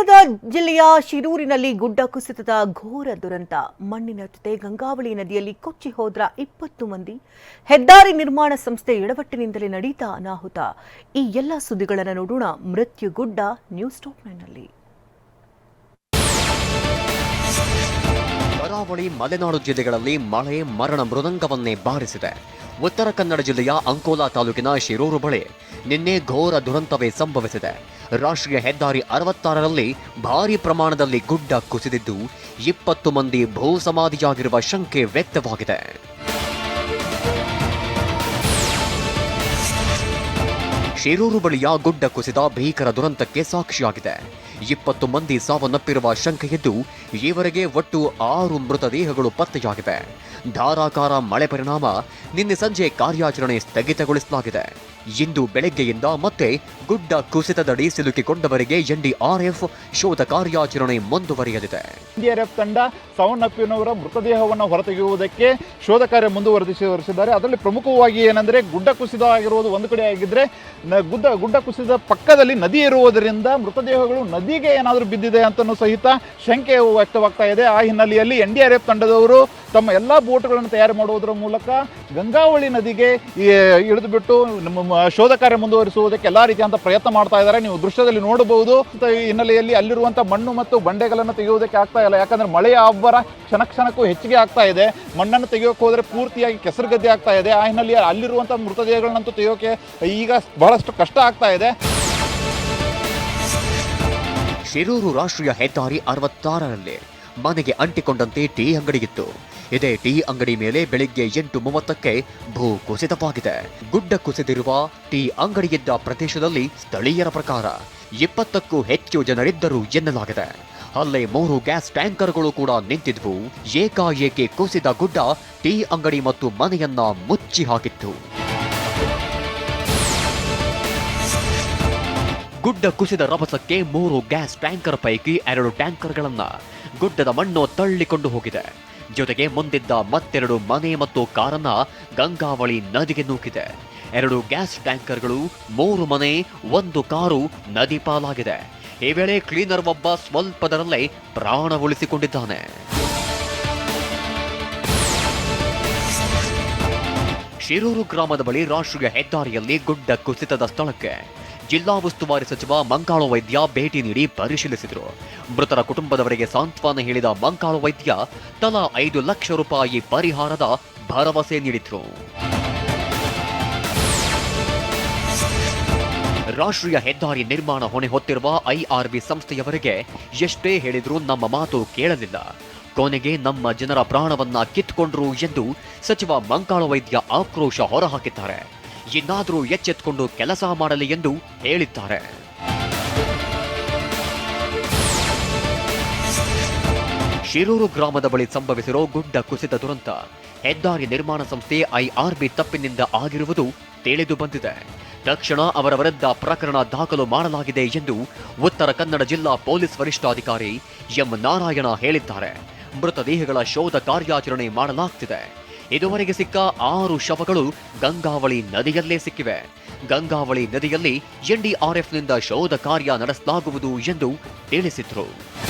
ಕನ್ನಡದ ಜಿಲ್ಲೆಯ ಶಿರೂರಿನಲ್ಲಿ ಗುಡ್ಡ ಕುಸಿತದ ಘೋರ ದುರಂತ. ಮಣ್ಣಿನ ಜೊತೆ ಗಂಗಾವಳಿ ನದಿಯಲ್ಲಿ ಕೊಚ್ಚಿ ಹೋದ್ರ ಇಪ್ಪತ್ತು ಮಂದಿ. ಹೆದ್ದಾರಿ ನಿರ್ಮಾಣ ಸಂಸ್ಥೆ ಎಡವಟ್ಟಿನಿಂದಲೇ ನಡೀತಾ ಅನಾಹುತ. ಈ ಎಲ್ಲ ಸುದ್ದಿಗಳನ್ನು ನೋಡೋಣ ಮೃತ್ಯು ಗುಡ್ಡ ನ್ಯೂಸ್ ಟಾಪ್ ಕರಾವಳಿ ಮಲೆನಾಡು ಜಿಲ್ಲೆಗಳಲ್ಲಿ ಮಳೆ, ಮರಣ ಮೃದಂಗವನ್ನೇ ಬಾರಿಸಿದೆ. ಉತ್ತರ ಕನ್ನಡ ಜಿಲ್ಲೆಯ ಅಂಕೋಲಾ ತಾಲೂಕಿನ ಶಿರೂರು ಬಳಿ ನಿನ್ನೆ ಘೋರ ದುರಂತವೇ ಸಂಭವಿಸಿದೆ. ರಾಷ್ಟ್ರೀಯ ಹೆದ್ದಾರಿ ಅರವತ್ತಾರರಲ್ಲಿ ಭಾರಿ ಪ್ರಮಾಣದಲ್ಲಿ ಗುಡ್ಡ ಕುಸಿದಿದ್ದು ಇಪ್ಪತ್ತು ಮಂದಿ ಭೂ ಸಮಾಧಿಯಾಗಿರುವ ಶಂಕೆ ವ್ಯಕ್ತವಾಗಿದೆ. ಶಿರೂರು ಬಳಿಯ ಗುಡ್ಡ ಕುಸಿದ ಭೀಕರ ದುರಂತಕ್ಕೆ ಸಾಕ್ಷಿಯಾಗಿದೆ. ಇಪ್ಪತ್ತು ಮಂದಿ ಸಾವನ್ನಪ್ಪಿರುವ ಶಂಕೆಯಿದ್ದು ಈವರೆಗೆ ಒಟ್ಟು ಆರು ಮೃತದೇಹಗಳು ಪತ್ತೆಯಾಗಿವೆ. ಧಾರಾಕಾರ ಮಳೆ ಪರಿಣಾಮ ನಿನ್ನೆ ಸಂಜೆ ಕಾರ್ಯಾಚರಣೆ ಸ್ಥಗಿತಗೊಳಿಸಲಾಗಿದೆ. ಇಂದು ಬೆಳಗ್ಗೆಯಿಂದ ಮತ್ತೆ ಗುಡ್ಡ ಕುಸಿತದಡಿ ಸಿಲುಕಿಕೊಂಡವರಿಗೆ ಎನ್ಡಿಆರ್ಎಫ್ ಶೋಧ ಕಾರ್ಯಾಚರಣೆ ಮುಂದುವರಿಯಲಿದೆ. ಎನ್ಡಿಆರ್ಎಫ್ ತಂಡ ಸಾವನ್ನಪ್ಪಿನವರ ಮೃತದೇಹವನ್ನು ಹೊರತೆಗೆಯುವುದಕ್ಕೆ ಶೋಧ ಕಾರ್ಯ ಮುಂದುವರೆಸಿದ್ದಾರೆ ಅದರಲ್ಲಿ ಪ್ರಮುಖವಾಗಿ ಏನಂದ್ರೆ ಗುಡ್ಡ ಕುಸಿತ ಆಗಿರುವುದು ಒಂದು ಕಡೆ ಆಗಿದ್ರೆ ನ- ಗುಡ್ಡ ಗುಡ್ಡ ಕುಸಿದ ಪಕ್ಕದಲ್ಲಿ ನದಿ ಇರುವುದರಿಂದ ಮೃತದೇಹಗಳು ನದಿಗೆ ಏನಾದರೂ ಬಿದ್ದಿದೆ ಅಂತಲೂ ಸಹಿತ ಶಂಕೆ ವ್ಯಕ್ತವಾಗ್ತಾ ಇದೆ. ಆ ಹಿನ್ನೆಲೆಯಲ್ಲಿ ಎನ್ ಡಿ ಆರ್ ಎಫ್ ತಂಡದವರು ತಮ್ಮ ಎಲ್ಲ ಬೋಟ್ಗಳನ್ನು ತಯಾರು ಮಾಡುವುದರ ಮೂಲಕ ಗಂಗಾವಳಿ ನದಿಗೆ ಇಳಿದು ಬಿಟ್ಟು ನಮ್ಮ ಶೋಧ ಕಾರ್ಯ ಮುಂದುವರಿಸುವುದಕ್ಕೆ ಎಲ್ಲ ರೀತಿಯಂತ ಪ್ರಯತ್ನ ಮಾಡ್ತಾ ಇದ್ದಾರೆ. ನೀವು ದೃಶ್ಯದಲ್ಲಿ ನೋಡಬಹುದು. ಈ ಹಿನ್ನೆಲೆಯಲ್ಲಿ ಅಲ್ಲಿರುವಂಥ ಮಣ್ಣು ಮತ್ತು ಬಂಡೆಗಳನ್ನು ತೆಗೆಯುವುದಕ್ಕೆ ಆಗ್ತಾ ಇಲ್ಲ. ಯಾಕಂದ್ರೆ ಮಳೆಯ ಅಬ್ಬರ ಕ್ಷಣ ಕ್ಷಣಕ್ಕೂ ಹೆಚ್ಚಿಗೆ ಆಗ್ತಾ ಇದೆ. ಮಣ್ಣನ್ನು ತೆಗೆಯೋಕೆ ಹೋದ್ರೆ ಪೂರ್ತಿಯಾಗಿ ಕೆಸರು ಗದ್ದೆ ಆಗ್ತಾ ಇದೆ. ಆ ಹಿನ್ನೆಲೆಯಲ್ಲಿ ಅಲ್ಲಿರುವಂಥ ಮೃತದೇಹಗಳನ್ನಂತೂ ತೆಗೆಯೋಕೆ ಈಗ ಬಹಳಷ್ಟು ಕಷ್ಟ ಆಗ್ತಾ ಇದೆ. ಶಿರೂರು ರಾಷ್ಟ್ರೀಯ ಹೆದ್ದಾರಿ ಅರವತ್ತಾರರಲ್ಲಿ ಮನೆಗೆ ಅಂಟಿಕೊಂಡಂತೆ ಟೀ ಅಂಗಡಿಯಿತ್ತು. ಇದೇ ಟೀ ಅಂಗಡಿ ಮೇಲೆ ಬೆಳಿಗ್ಗೆ ಎಂಟು ಮೂವತ್ತಕ್ಕೆ ಭೂ ಕುಸಿತವಾಗಿದೆ. ಗುಡ್ಡ ಕುಸಿದಿರುವ ಟೀ ಅಂಗಡಿಯಿದ್ದ ಪ್ರದೇಶದಲ್ಲಿ ಸ್ಥಳೀಯರ ಪ್ರಕಾರ ಇಪ್ಪತ್ತಕ್ಕೂ ಹೆಚ್ಚು ಜನರಿದ್ದರು ಎನ್ನಲಾಗಿದೆ. ಅಲ್ಲೇ ಮೂರು ಗ್ಯಾಸ್ ಟ್ಯಾಂಕರ್ಗಳು ಕೂಡ ನಿಂತಿದ್ವು. ಏಕಾಏಕಿ ಕುಸಿದ ಗುಡ್ಡ ಟೀ ಅಂಗಡಿ ಮತ್ತು ಮನೆಯನ್ನ ಮುಚ್ಚಿ ಹಾಕಿತ್ತು. ಗುಡ್ಡ ಕುಸಿದ ರಭಸಕ್ಕೆ ಮೂರು ಗ್ಯಾಸ್ ಟ್ಯಾಂಕರ್ ಪೈಕಿ ಎರಡು ಟ್ಯಾಂಕರ್ಗಳನ್ನ ಗುಡ್ಡದ ಮಣ್ಣು ತಳ್ಳಿಕೊಂಡು ಹೋಗಿದೆ. ಜೊತೆಗೆ ಮುಂದಿದ್ದ ಮತ್ತೆರಡು ಮನೆ ಮತ್ತು ಕಾರನ್ನ ಗಂಗಾವಳಿ ನದಿಗೆ ನೂಕಿದೆ. ಎರಡು ಗ್ಯಾಸ್ ಟ್ಯಾಂಕರ್ಗಳು, ಮೂರು ಮನೆ, ಒಂದು ಕಾರು, ನದಿ ಪಾಲಾಗಿದೆ. ಈ ವೇಳೆ ಕ್ಲೀನರ್ ಒಬ್ಬ ಸ್ವಲ್ಪದರಲ್ಲೇ ಪ್ರಾಣ ಉಳಿಸಿಕೊಂಡಿದ್ದಾನೆ. ಶಿರೂರು ಗ್ರಾಮದ ಬಳಿ ರಾಷ್ಟ್ರೀಯ ಹೆದ್ದಾರಿಯಲ್ಲಿ ಗುಡ್ಡ ಕುಸಿತದ ಸ್ಥಳಕ್ಕೆ ಜಿಲ್ಲಾ ಉಸ್ತುವಾರಿ ಸಚಿವ ಮಂಕಾಳು ವೈದ್ಯ ಭೇಟಿ ನೀಡಿ ಪರಿಶೀಲಿಸಿದರು. ಮೃತರ ಕುಟುಂಬದವರಿಗೆ ಸಾಂತ್ವನ ಹೇಳಿದ ಮಂಕಾಳು ವೈದ್ಯ ತಲಾ ಐದು ಲಕ್ಷ ರೂಪಾಯಿ ಪರಿಹಾರದ ಭರವಸೆ ನೀಡಿದರು. ರಾಷ್ಟ್ರೀಯ ಹೆದ್ದಾರಿ ನಿರ್ಮಾಣ ಹೊಣೆ ಹೊತ್ತಿರುವ ಐಆರ್ಬಿ ಸಂಸ್ಥೆಯವರಿಗೆ ಎಷ್ಟೇ ಹೇಳಿದರೂ ನಮ್ಮ ಮಾತು ಕೇಳಲಿಲ್ಲ. ಕೊನೆಗೆ ನಮ್ಮ ಜನರ ಪ್ರಾಣವನ್ನ ಕಿತ್ಕೊಂಡ್ರು ಎಂದು ಸಚಿವ ಮಂಕಾಳ ವೈದ್ಯ ಆಕ್ರೋಶ ಹೊರಹಾಕಿದ್ದಾರೆ. ಇನ್ನಾದರೂ ಎಚ್ಚೆತ್ತುಕೊಂಡು ಕೆಲಸ ಮಾಡಲಿ ಎಂದು ಹೇಳಿದ್ದಾರೆ. ಶಿರೂರು ಗ್ರಾಮದ ಬಳಿ ಸಂಭವಿಸಿರೋ ಗುಡ್ಡ ಕುಸಿತ ದುರಂತ. ಹೆದ್ದಾರಿ ನಿರ್ಮಾಣ ಸಂಸ್ಥೆ ಐಆರ್ಬಿ ತಪ್ಪಿನಿಂದ ಆಗಿರುವುದು ತಿಳಿದು ಬಂದಿದೆ. ತಕ್ಷಣ ಅವರ ವಿರುದ್ಧ ಪ್ರಕರಣ ದಾಖಲು ಮಾಡಲಾಗಿದೆ ಎಂದು ಉತ್ತರ ಕನ್ನಡ ಜಿಲ್ಲಾ ಪೊಲೀಸ್ ವರಿಷ್ಠಾಧಿಕಾರಿ ಎಂ ನಾರಾಯಣ ಹೇಳಿದ್ದಾರೆ. ಮೃತದೇಹಗಳ ಶೋಧ ಕಾರ್ಯಾಚರಣೆ ಮಾಡಲಾಗ್ತಿದೆ. ಇದುವರೆಗೆ ಸಿಕ್ಕ ಆರು ಶವಗಳು ಗಂಗಾವಳಿ ನದಿಯಲ್ಲೇ ಸಿಕ್ಕಿವೆ. ಗಂಗಾವಳಿ ನದಿಯಲ್ಲಿ ಎನ್ಡಿಆರ್ಎಫ್ನಿಂದ ಶೋಧ ಕಾರ್ಯ ನಡೆಸಲಾಗುವುದು ಎಂದು ತಿಳಿಸಿದ್ರು.